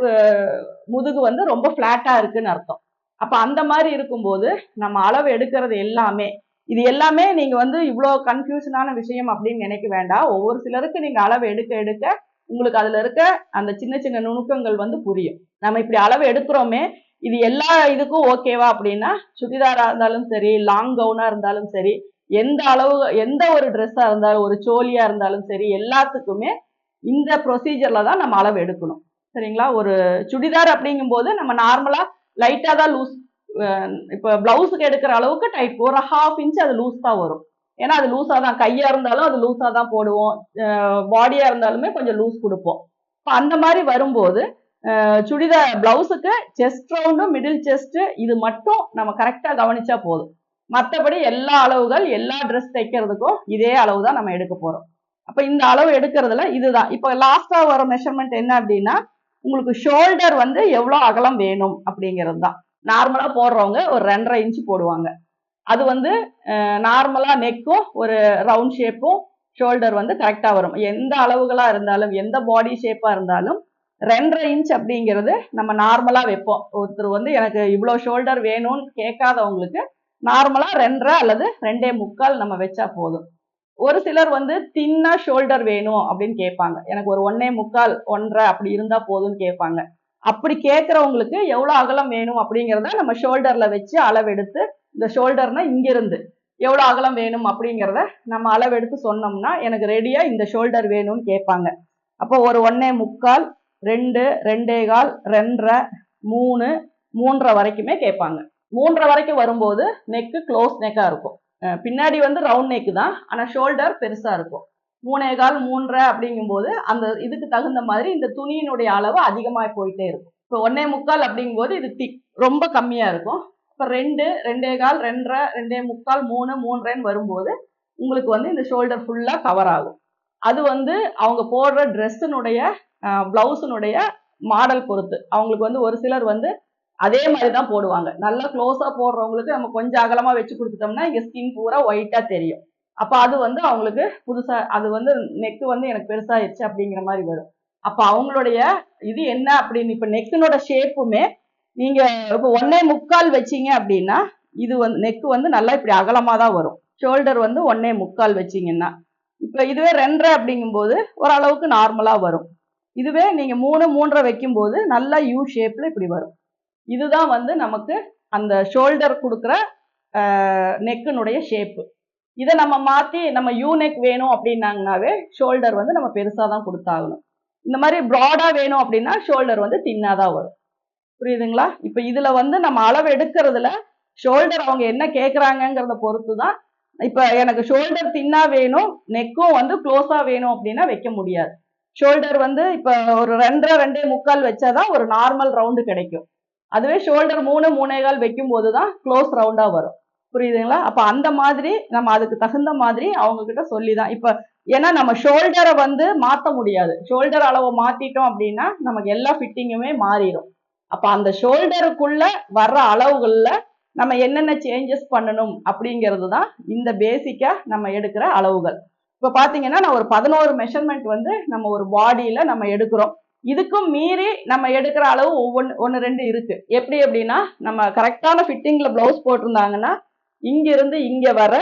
முதுகு வந்து ரொம்ப ஃப்ளாட்டாக இருக்குன்னு அர்த்தம். அப்ப அந்த மாதிரி இருக்கும்போது நம்ம அளவு எடுக்கிறது எல்லாமே இது எல்லாமே நீங்க வந்து இவ்வளோ கன்ஃபியூஷனான விஷயம் அப்படின்னு நினைக்க வேண்டாம். ஒவ்வொரு சிலருக்கு நீங்க அளவு எடுக்க எடுக்க உங்களுக்கு அதுல இருக்க அந்த சின்ன சின்ன நுணுக்கங்கள் வந்து புரியும். நம்ம இப்படி அளவு எடுக்கிறோமே இது எல்லா இதுக்கும் ஓகேவா அப்படின்னா சுடிதாரா இருந்தாலும் சரி லாங் கவுனா இருந்தாலும் சரி எந்த அளவு எந்த ஒரு ட்ரெஸ்ஸா இருந்தாலும் ஒரு சோலியா இருந்தாலும் சரி எல்லாத்துக்குமே இந்த ப்ரொசீஜரில் தான் நம்ம அளவு எடுக்கணும். சரிங்களா? ஒரு சுடிதார் அப்படிங்கும்போது நம்ம நார்மலாக லைட்டாக தான் லூஸ் இப்போ ப்ளவுஸுக்கு எடுக்கிற அளவுக்கு டைட் ஒரு ஹாஃப் இன்ச் அது லூஸ் தான் வரும். ஏன்னா அது லூஸாக தான் கையாக இருந்தாலும் அது லூஸாக தான் போடுவோம். பாடியாக இருந்தாலுமே கொஞ்சம் லூஸ் கொடுப்போம். இப்போ அந்த மாதிரி வரும்போது சுடிதார் ப்ளவுஸுக்கு செஸ்ட் ரவுண்டும் மிடில் செஸ்ட்டு இது மட்டும் நம்ம கரெக்டாக கவனிச்சா போதும். மற்றபடி எல்லா அளவுகள் எல்லா ட்ரெஸ் தைக்கிறதுக்கும் இதே அளவு தான் நம்ம எடுக்க போகிறோம் அப்ப இந்த அளவு எடுக்கிறதுல இதுதான். இப்போ லாஸ்டா வர மெஷர்மெண்ட் என்ன அப்படின்னா உங்களுக்கு ஷோல்டர் வந்து எவ்வளவு அகலம் வேணும் அப்படிங்கிறது தான் நார்மலா போடுறவங்க ஒரு ரெண்டரை இன்ச் போடுவாங்க. அது வந்து நார்மலா நெக்கும் ஒரு ரவுண்ட் ஷேப்பும் ஷோல்டர் வந்து கரெக்டா வரும். எந்த அளவுகளா இருந்தாலும் எந்த பாடி ஷேப்பா இருந்தாலும் ரெண்டரை இன்ச் அப்படிங்கிறது நம்ம நார்மலா வைப்போம். ஒருத்தர் வந்து எனக்கு இவ்வளோ ஷோல்டர் வேணும்னு கேட்காதவங்களுக்கு நார்மலா ரெண்டரை அல்லது ரெண்டே முக்கால் நம்ம வச்சா போதும். ஒரு சிலர் வந்து தின்னா ஷோல்டர் வேணும் அப்படின்னு கேட்பாங்க. எனக்கு ஒரு ஒன்னே முக்கால் ஒன்றரை அப்படி இருந்தா போதும்னு கேட்பாங்க. அப்படி கேட்கறவங்களுக்கு எவ்வளவு அகலம் வேணும் அப்படிங்கிறத நம்ம ஷோல்டர்ல வச்சு அளவெடுத்து இந்த ஷோல்டர்னா இங்கிருந்து எவ்வளவு அகலம் வேணும் அப்படிங்கிறத நம்ம அளவெடுத்து சொன்னோம்னா எனக்கு ரெடியா இந்த ஷோல்டர் வேணும்னு கேட்பாங்க. அப்போ ஒரு ஒன்னே முக்கால் ரெண்டு ரெண்டே கால் ரெண்டரை மூணு மூன்றரை வரைக்குமே கேட்பாங்க. மூன்றரை வரைக்கும் வரும்போது நெக்கு க்ளோஸ் நெக்காக இருக்கும். பின்னாடி வந்து ரவுண்ட் நெக் தான். ஆனால் ஷோல்டர் பெருசாக இருக்கும். மூணே கால் மூன்றரை அப்படிங்கும்போது அந்த இதுக்கு தகுந்த மாதிரி இந்த துணியினுடைய அளவு அதிகமாக போயிட்டே இருக்கும். இப்போ ஒன்னே முக்கால் அப்படிங்கும்போது இது திக் ரொம்ப கம்மியாக இருக்கும். இப்போ ரெண்டு ரெண்டே கால் ரெண்டரை ரெண்டே முக்கால் மூணு மூன்றரைன்னு வரும்போது உங்களுக்கு வந்து இந்த ஷோல்டர் ஃபுல்லாக கவர் ஆகும். அது வந்து அவங்க போடுற ட்ரெஸ்ஸினுடைய ப்ளவுஸினுடைய மாடல் பொறுத்து. அவங்களுக்கு வந்து ஒரு சிலர் வந்து அதே மாதிரி தான் போடுவாங்க. நல்லா க்ளோஸா போடுறவங்களுக்கு நம்ம கொஞ்சம் அகலமா வச்சு கொடுத்துட்டோம்னா இங்க ஸ்கின் பூரா ஒயிட்டா தெரியும். அப்ப அது வந்து அவங்களுக்கு புதுசா அது வந்து நெக் வந்து எனக்கு பெருசாயிருச்சு அப்படிங்கிற மாதிரி வரும். அப்ப அவங்களுடைய இது என்ன அப்படின்னு இப்ப நெக்கினோட ஷேப்புமே நீங்க இப்போ ஒன்னே முக்கால் வச்சீங்க அப்படின்னா இது வந்து நெக்கு வந்து நல்லா இப்படி அகலமா தான் வரும். ஷோல்டர் வந்து ஒன்னே முக்கால் வச்சீங்கன்னா இப்போ இதுவே ரெண்டரை அப்படிங்கும்போது ஓரளவுக்கு நார்மலா வரும். இதுவே நீங்க மூணு மூன்றரை வைக்கும்போது நல்லா யூ ஷேப்ல இப்படி வரும். இதுதான் வந்து நமக்கு அந்த ஷோல்டர் கொடுக்குற நெக்கினுடைய ஷேப்பு இதை நம்ம மாற்றி நம்ம யூ நெக் வேணும் அப்படின்னாங்கனாவே ஷோல்டர் வந்து நம்ம பெருசாக தான் கொடுத்தாகணும். இந்த மாதிரி ப்ராடா வேணும் அப்படின்னா ஷோல்டர் வந்து தின்னா தான் வரும். புரியுதுங்களா? இப்ப இதுல வந்து நம்ம அளவு எடுக்கிறதுல ஷோல்டர் அவங்க என்ன கேக்குறாங்கங்கிறத பொறுத்து தான் இப்போ எனக்கு ஷோல்டர் தின்னா வேணும் நெக்கும் வந்து க்ளோஸா வேணும் அப்படின்னா வைக்க முடியாது. ஷோல்டர் வந்து இப்போ ஒரு ரெண்டரை ரெண்டே முக்கால் வச்சாதான் ஒரு நார்மல் ரவுண்டு கிடைக்கும். அதுவே ஷோல்டர் மூணு மூணே கால் வைக்கும் போது தான் க்ளோஸ் ரவுண்டாக வரும். புரியுதுங்களா? அப்போ அந்த மாதிரி நம்ம அதுக்கு தகுந்த மாதிரி அவங்க கிட்ட சொல்லி தான் இப்போ ஏன்னா நம்ம ஷோல்டரை வந்து மாற்ற முடியாது. ஷோல்டர் அளவை மாற்றிட்டோம் அப்படின்னா நமக்கு எல்லா ஃபிட்டிங்குமே மாறிடும். அப்போ அந்த ஷோல்டருக்குள்ள வர்ற அளவுகளில் நம்ம என்னென்ன சேஞ்சஸ் பண்ணணும் அப்படிங்கிறது தான் இந்த பேசிக்காக நம்ம எடுக்கிற அளவுகள். இப்போ பார்த்தீங்கன்னா நான் ஒரு பதினோரு மெஷர்மெண்ட் வந்து நம்ம ஒரு பாடியில் நம்ம எடுக்கிறோம். இதுக்கும் மீறி நம்ம எடுக்கிற அளவு ஒவ்வொன்று ஒன்று ரெண்டு இருக்கு. எப்படி அப்படின்னா நம்ம கரெக்டான ஃபிட்டிங்ல பிளவுஸ் போட்டிருந்தாங்கன்னா இங்கிருந்து இங்கே வர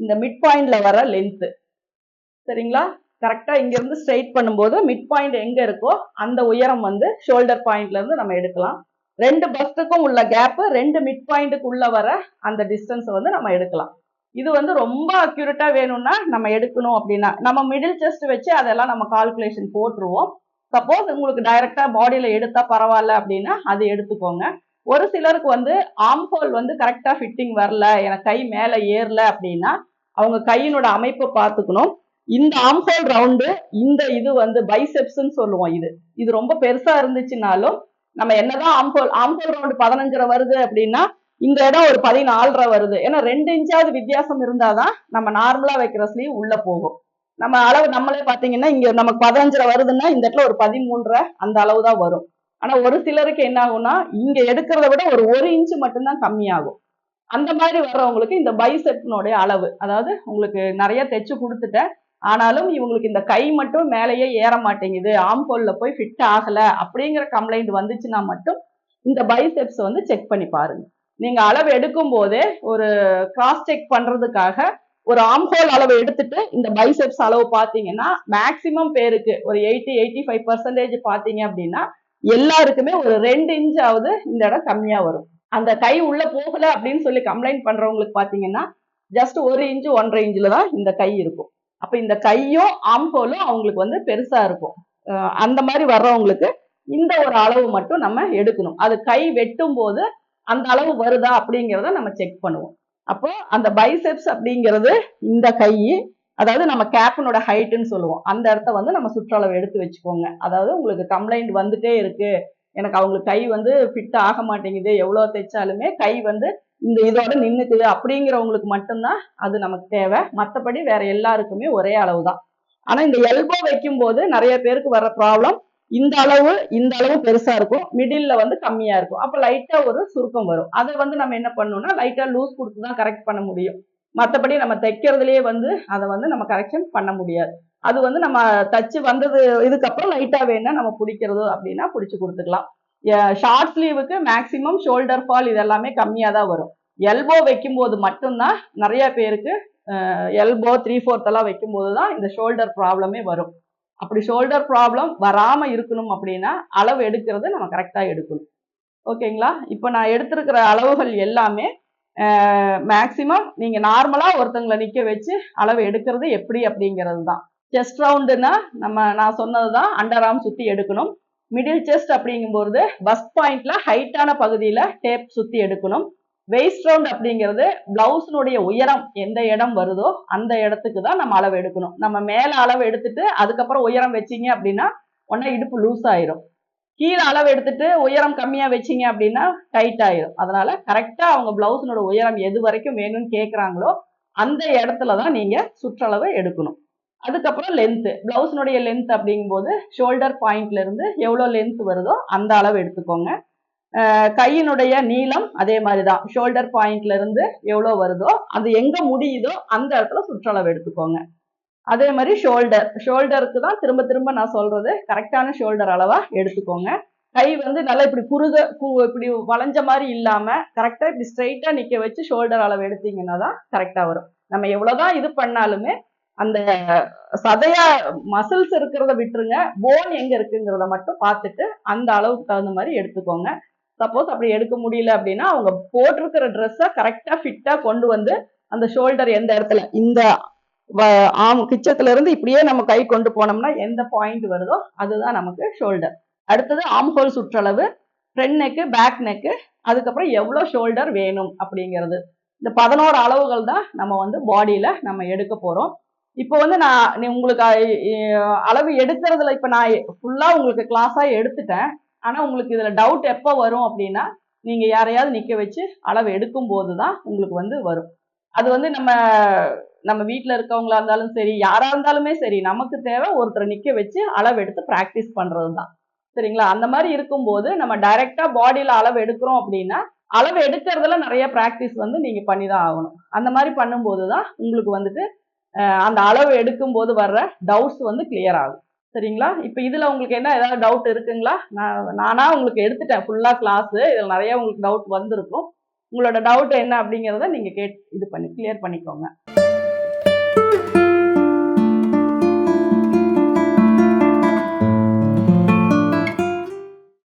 இந்த மிட் பாயிண்ட்ல வர லென்த்து சரிங்களா? கரெக்டாக இங்கேருந்து ஸ்ட்ரைட் பண்ணும்போது மிட் பாயிண்ட் எங்கே இருக்கோ அந்த உயரம் வந்து ஷோல்டர் பாயிண்ட்லேருந்து நம்ம எடுக்கலாம். ரெண்டு பஸ்ட்டுக்கும் உள்ள கேப்பு ரெண்டு மிட் பாயிண்ட்டுக்கு உள்ள வர அந்த டிஸ்டன்ஸை வந்து நம்ம எடுக்கலாம். இது வந்து ரொம்ப அக்யூரேட்டாக வேணும்னா நம்ம எடுக்கணும் அப்படின்னா நம்ம மிடில் செஸ்ட் வச்சு அதெல்லாம் நம்ம கால்குலேஷன் போட்டுருவோம். சப்போஸ் உங்களுக்கு டைரக்டா பாடியில எடுத்தா பரவாயில்ல அப்படின்னா அது எடுத்துக்கோங்க. ஒரு சிலருக்கு வந்து ஆம்ஹோல் வந்து கரெக்டா ஃபிட்டிங் வரல எனக்கு கை மேல ஏறல அப்படின்னா அவங்க கையினோட அமைப்பை பார்த்துக்கணும். இந்த ஆம்ஹோல் ரவுண்டு இந்த இது வந்து பைசெப்ஸ்ன்னு சொல்லுவோம் இது. இது ரொம்ப பெருசா இருந்துச்சுனாலும் நம்ம என்னதான் ஆம்ஹோல் ஆம்ஹோல் ரவுண்டு பதினஞ்சரை வருது அப்படின்னா இந்த இடம் ஒரு பதினாலரை வருது. ஏன்னா ரெண்டு இன்ச்சாவது வித்தியாசம் இருந்தாதான் நம்ம நார்மலா வைக்கிற ஸ்லீவ் உள்ள போகும். நம்ம அளவு நம்மளே பாத்தீங்கன்னா இங்க நமக்கு பதினஞ்சரை வருதுன்னா இந்த இடத்துல ஒரு பதிமூன்றரை அந்த அளவு தான் வரும். ஆனா ஒரு சிலருக்கு என்ன ஆகும்னா இங்க எடுக்கிறத விட ஒரு ஒரு இன்ச் மட்டும்தான் கம்மியாகும். அந்த மாதிரி வர்றவங்களுக்கு இந்த பைசெப்னுடைய அளவு அதாவது உங்களுக்கு நிறைய தைச்சு கொடுத்துட்டேன். ஆனாலும் இவங்களுக்கு இந்த கை மட்டும் மேலேயே ஏற மாட்டேங்குது. ஆம்போல்ல போய் ஃபிட் ஆகல அப்படிங்கிற கம்ப்ளைண்ட் வந்துச்சுன்னா மட்டும் இந்த பைசெப்ஸ் வந்து செக் பண்ணி பாருங்க. நீங்க அளவு எடுக்கும் போதே ஒரு கிராஸ் செக் பண்றதுக்காக ஒரு ஆம்ஹோல் அளவு எடுத்துட்டு இந்த பைசெப்ஸ் அளவு பாத்தீங்கன்னா மேக்சிமம் பேருக்கு ஒரு எயிட்டி எயிட்டி ஃபைவ் பர்சன்டேஜ் பாத்தீங்க அப்படின்னா எல்லாருக்குமே ஒரு ரெண்டு இன்ச்சாவது இந்த இடம் கம்மியா வரும். அந்த கை உள்ள போகல அப்படின்னு சொல்லி கம்ப்ளைண்ட் பண்றவங்களுக்கு பாத்தீங்கன்னா ஜஸ்ட் ஒரு இன்ச்சு ஒன்றரை இன்ச்சில் தான் இந்த கை இருக்கும். அப்ப இந்த கையும் ஆம்ஹோலும் அவங்களுக்கு வந்து பெருசா இருக்கும். அந்த மாதிரி வர்றவங்களுக்கு இந்த ஒரு அளவு மட்டும் நம்ம எடுக்கணும். அது கை வெட்டும் போது அந்த அளவு வருதா அப்படிங்கிறத நம்ம செக் பண்ணுவோம். அப்போ அந்த பைசெப்ஸ் அப்படிங்கிறது இந்த கை அதாவது நம்ம கேப்பனோட ஹைட்டுன்னு சொல்லுவோம். அந்த இடத்த வந்து நம்ம சுற்றளவு எடுத்து வச்சுக்கோங்க. அதாவது உங்களுக்கு கம்ப்ளைண்ட் வந்துட்டே இருக்கு. எனக்கு அவங்களுக்கு கை வந்து ஃபிட் ஆக மாட்டேங்குது. எவ்வளோ தைச்சாலுமே கை வந்து இந்த இதோட நின்றுக்குது அப்படிங்கிறவங்களுக்கு மட்டும்தான் அது நமக்கு தேவை. மற்றபடி வேற எல்லாருக்குமே ஒரே அளவு தான் ஆனால் இந்த எல்போ வைக்கும் போது நிறைய பேருக்கு வர ப்ராப்ளம் இந்த அளவு இந்த அளவு பெருசா இருக்கும். மிடில்ல வந்து கம்மியா இருக்கும். அப்ப லைட்டா ஒரு சுருக்கம் வரும். அதை வந்து நம்ம என்ன பண்ணணும்னா லைட்டா லூஸ் கொடுத்து தான் கரெக்ட் பண்ண முடியும். மற்றபடி நம்ம தைக்கிறதுலயே வந்து அதை வந்து நம்ம கரெக்ஷன் பண்ண முடியாது. அது வந்து நம்ம தச்சு வந்தது இதுக்கப்புறம் லைட்டா வேணா நம்ம பிடிக்கிறதோ அப்படின்னா பிடிச்சி கொடுத்துக்கலாம். ஷார்ட் ஸ்லீவுக்கு மேக்சிமம் ஷோல்டர் ஃபால் இதெல்லாமே கம்மியாக தான் வரும். எல்போ வைக்கும்போது மட்டும்தான் நிறைய பேருக்கு எல்போ த்ரீ ஃபோர்த் எல்லாம் வைக்கும்போது தான் இந்த ஷோல்டர் ப்ராப்ளமே வரும். அப்படி ஷோல்டர் ப்ராப்ளம் வராமல் இருக்கணும் அப்படின்னா அளவு எடுக்கிறது நம்ம கரெக்டாக எடுக்கணும். ஓகேங்களா? இப்போ நான் எடுத்திருக்கிற அளவுகள் எல்லாமே மேக்சிமம் நீங்கள் நார்மலாக ஒருத்தங்களை நிற்க வச்சு அளவு எடுக்கிறது எப்படி அப்படிங்கிறது தான். செஸ்ட் ரவுண்டுன்னா நம்ம நான் சொன்னது தான் அண்டர் ஆர்ம் சுற்றி எடுக்கணும். மிடில் செஸ்ட் அப்படிங்கும்போது பஸ்ட் பாயிண்ட்ல ஹைட்டான பகுதியில் டேப் சுற்றி எடுக்கணும். வெயிஸ்ட் ரவுண்ட் அப்படிங்கிறது பிளவுஸினுடைய உயரம் எந்த இடம் வருதோ அந்த இடத்துக்கு தான் நம்ம அளவு எடுக்கணும். நம்ம மேலே அளவு எடுத்துட்டு அதுக்கப்புறம் உயரம் வச்சீங்க அப்படின்னா உடனே இடுப்பு லூஸ் ஆயிரும். கீழே அளவு எடுத்துட்டு உயரம் கம்மியாக வச்சீங்க அப்படின்னா டைட் ஆயிரும். அதனால கரெக்டாக அவங்க பிளவுஸினோட உயரம் எது வரைக்கும் வேணும்னு கேட்குறாங்களோ அந்த இடத்துல தான் நீங்கள் சுற்றளவு எடுக்கணும். அதுக்கப்புறம் லென்த்து பிளவுஸினுடைய லென்த் அப்படிங்கும்போது ஷோல்டர் பாயிண்ட்லேருந்து எவ்வளோ லென்த் வருதோ அந்த அளவு எடுத்துக்கோங்க. கையினுடைய நீளம் அதே மாதிரி தான் ஷோல்டர் பாயிண்ட்ல இருந்து எவ்வளோ வருதோ அது எங்க முடியுதோ அந்த இடத்துல சுற்றளவு எடுத்துக்கோங்க. அதே மாதிரி ஷோல்டர் ஷோல்டருக்கு தான் திரும்ப திரும்ப நான் சொல்றது கரெக்டான ஷோல்டர் அளவா எடுத்துக்கோங்க. கை வந்து நல்லா இப்படி குறுக கு- இப்படி வளைஞ்ச மாதிரி இல்லாம கரெக்டா இப்படி ஸ்ட்ரைட்டா நிக்க வச்சு ஷோல்டர் அளவு எடுத்தீங்கன்னா தான் கரெக்டா வரும். நம்ம எவ்வளவுதான் இது பண்ணாலுமே அந்த சதையா மசில்ஸ் இருக்கிறத விட்டுருங்க. போன் எங்க இருக்குங்கிறத மட்டும் பார்த்துட்டு அந்த அளவுக்கு தகுந்த மாதிரி எடுத்துக்கோங்க. சப்போஸ் அப்படி எடுக்க முடியல அப்படின்னா அவங்க போட்டிருக்கிற ட்ரெஸ்ஸை கரெக்டாக ஃபிட்டாக கொண்டு வந்து அந்த ஷோல்டர் எந்த இடத்துல? இந்த வ- ஆம் கிச்சத்துல இருந்து இப்படியே நம்ம கை கொண்டு போனோம்னா எந்த பாயிண்ட் வருதோ அதுதான் நமக்கு ஷோல்டர் அடுத்தது ஆம் ஹோல் சுற்றளவு ஃப்ரண்ட் நெக்கு பேக் நெக்கு அதுக்கப்புறம் எவ்வளோ ஷோல்டர் வேணும் அப்படிங்கிறது. இந்த பதினோரு அளவுகள் தான் நம்ம வந்து பாடியில் நம்ம எடுக்க போகிறோம் இப்போ வந்து நான் நீ உங்களுக்கு அளவு எடுக்கிறதுல இப்போ நான் ஃபுல்லாக உங்களுக்கு கிளாஸாக எடுத்துட்டேன். ஆனால் உங்களுக்கு இதில் டவுட் எப்போ வரும் அப்படின்னா நீங்கள் யாரையாவது நிற்க வச்சு அளவு எடுக்கும் போது தான் உங்களுக்கு வந்து வரும். அது வந்து நம்ம நம்ம வீட்டில் இருக்கவங்களா இருந்தாலும் சரி யாராக இருந்தாலுமே சரி நமக்கு தேவை ஒருத்தரை நிற்க வச்சு அளவு எடுத்து ப்ராக்டிஸ் பண்ணுறது தான் சரிங்களா? அந்த மாதிரி இருக்கும்போது நம்ம டைரெக்டாக பாடியில் அளவு எடுக்கிறோம் அப்படின்னா அளவு எடுக்கிறதுல நிறைய ப்ராக்டிஸ் வந்து நீங்கள் பண்ணி தான் ஆகணும். அந்த மாதிரி பண்ணும்போது தான் உங்களுக்கு வந்துட்டு அந்த அளவு எடுக்கும்போது வர்ற டவுட்ஸ் வந்து கிளியர் ஆகும். சரிங்களா? இப்போ இதில் உங்களுக்கு என்ன ஏதாவது டவுட் இருக்குங்களா? நான் நானா உங்களுக்கு எடுத்துட்டேன் ஃபுல்லாக கிளாஸு இதில் நிறையா உங்களுக்கு டவுட் வந்திருக்கும். உங்களோட டவுட் என்ன அப்படிங்கிறத நீங்கள் கேட் இது பண்ணி கிளியர் பண்ணிக்கோங்க.